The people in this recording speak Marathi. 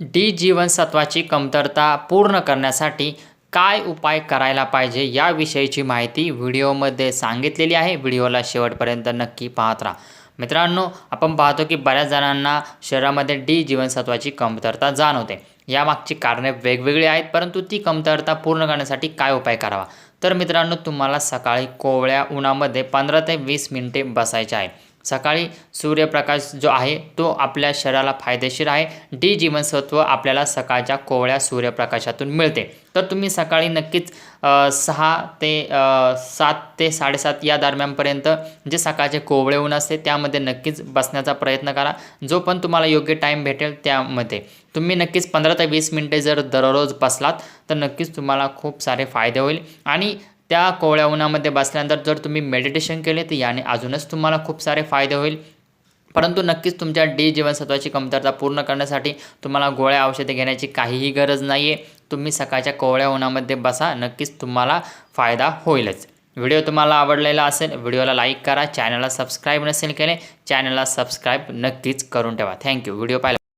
डी जीवनसत्वाची कमतरता पूर्ण करण्यासाठी काय उपाय करायला पाहिजे याविषयीची माहिती व्हिडिओमध्ये सांगितलेली आहे. व्हिडिओला शेवटपर्यंत नक्की पाहत राहा. मित्रांनो आपण पाहतो की बऱ्याच जणांना शरीरामध्ये डी जीवनसत्वाची कमतरता जाणवते. यामागची कारणे वेगवेगळी आहेत परंतु ती कमतरता पूर्ण करण्यासाठी काय उपाय करावा? तर मित्रांनो तुम्हाला सकाळी कोवळ्या उन्हामध्ये पंधरा ते वीस मिनिटे बसायचे आहे. सकाळी सूर्यप्रकाश जो आहे तो आपल्या शरीराला फायदेशीर आहे. डी जीवनसत्व आपल्याला सकाळच्या कोवळ्या सूर्यप्रकाशातून मिळते. तर तुम्ही सकाळी नक्कीच सहा ते सात ते साडेसात या दरम्यानपर्यंत जे सकाळचे कोवळे ऊन असते त्यामध्ये नक्कीच बसण्याचा प्रयत्न करा. जो पण तुम्हाला योग्य टाईम भेटेल त्यामध्ये. तुम्ही नक्कीच पंधरा ते वीस मिनटे जर दररोज बसलात तर नक्कीच तुम्हाला खूप सारे फायदे होईल. आणि त्या कोवळ्या उन्हामध्ये बसल्यानंतर जर तुम्ही मेडिटेशन केले तर याने अजूनच तुम्हाला खूप सारे फायदे होईल. परंतु नक्कीच तुमच्या डी जीवनसत्वाची कमतरता पूर्ण करण्यासाठी तुम्हाला गोळ्या औषधे घेण्याची काहीही गरज नाही आहे तुम्ही सकाळच्या कोवळ्या उन्हामध्ये बसा नक्कीच तुम्हाला फायदा होईलच. व्हिडिओ तुम्हाला आवडलेला असेल व्हिडिओला लाईक करा चॅनलला सबस्क्राईब नसेल केले चॅनलला सबस्क्राईब नक्कीच करून ठेवा. थँक्यू. व्हिडिओ पाहिला